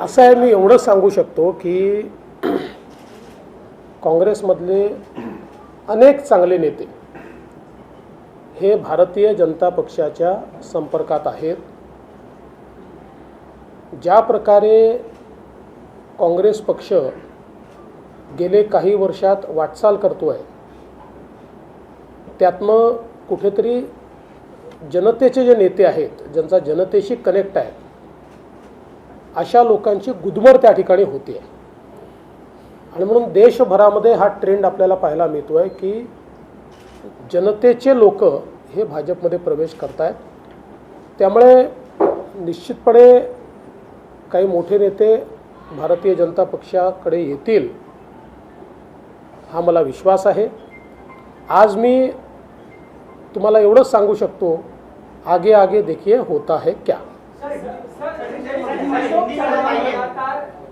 असं आहे मी एवढंच सांगू शकतो की काँग्रेसमधले अनेक चांगले नेते हे भारतीय जनता पक्षाच्या संपर्कात आहेत. ज्या प्रकारे काँग्रेस पक्ष गेले काही वर्षात वाटचाल करतो आहे त्यातनं कुठेतरी जनतेचे जे नेते आहेत ज्यांचा जनतेशी कनेक्ट आहे अशा लोकांची गुदमर त्या ठिकाणी होते. आणि म्हणून देशभरामध्ये हा ट्रेंड आपल्याला पाहायला मिळतो आहे की जनतेचे लोक हे भाजपमध्ये प्रवेश करत आहेत त्यामुळे निश्चितपणे काही मोठे नेते भारतीय जनता पक्षाकडे येतील हा मला विश्वास आहे. आज मी तुम्हाला एवढंच सांगू शकतो आगे आगे देखिए होता है क्या. Bisa 点